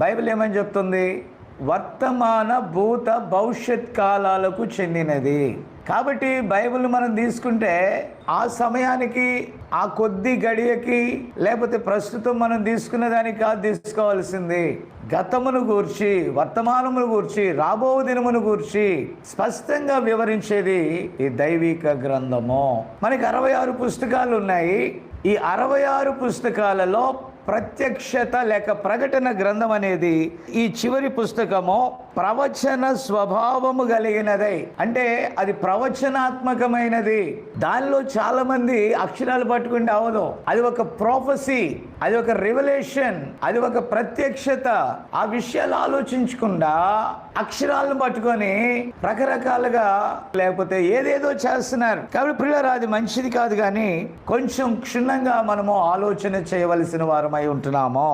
Bible ఏమని చెప్తుంది? వర్తమాన భూత భవిష్యత్ కాలాలకు చెందినది. కాబట్టి బైబిల్ మనం తీసుకుంటే ఆ సమయానికి ఆ కొద్ది గడియకి లేకపోతే ప్రస్తుతం మనం తీసుకున్న దానికి కాదు తీసుకోవాల్సింది. గతమును గూర్చి వర్తమానమును గూర్చి రాబో దినమును గూర్చి స్పష్టంగా వివరించేది ఈ దైవిక గ్రంథము. మనకి అరవై ఆరు పుస్తకాలు ఉన్నాయి. ఈ అరవై ఆరు పుస్తకాలలో ప్రత్యక్షత లేక ప్రకటన గ్రంథం అనేది ఈ చివరి పుస్తకము ప్రవచన స్వభావము కలిగినదై. అంటే అది ప్రవచనాత్మకమైనది. దానిలో చాలా మంది అక్షరాలు పట్టుకుంటే అవదు. అది ఒక ప్రోఫసీ అది ఒక రివలేషన్ అది ఒక ప్రత్యక్షత. ఆ విషయాలు ఆలోచించకుండా అక్షరాలను పట్టుకొని రకరకాలుగా లేకపోతే ఏదేదో చేస్తున్నారు. కాబట్టి ప్రియులారా అది మంచిది కాదు కానీ కొంచెం క్షుణ్ణంగా మనము ఆలోచన చేయవలసిన వారు వారమై ఉంటున్నాము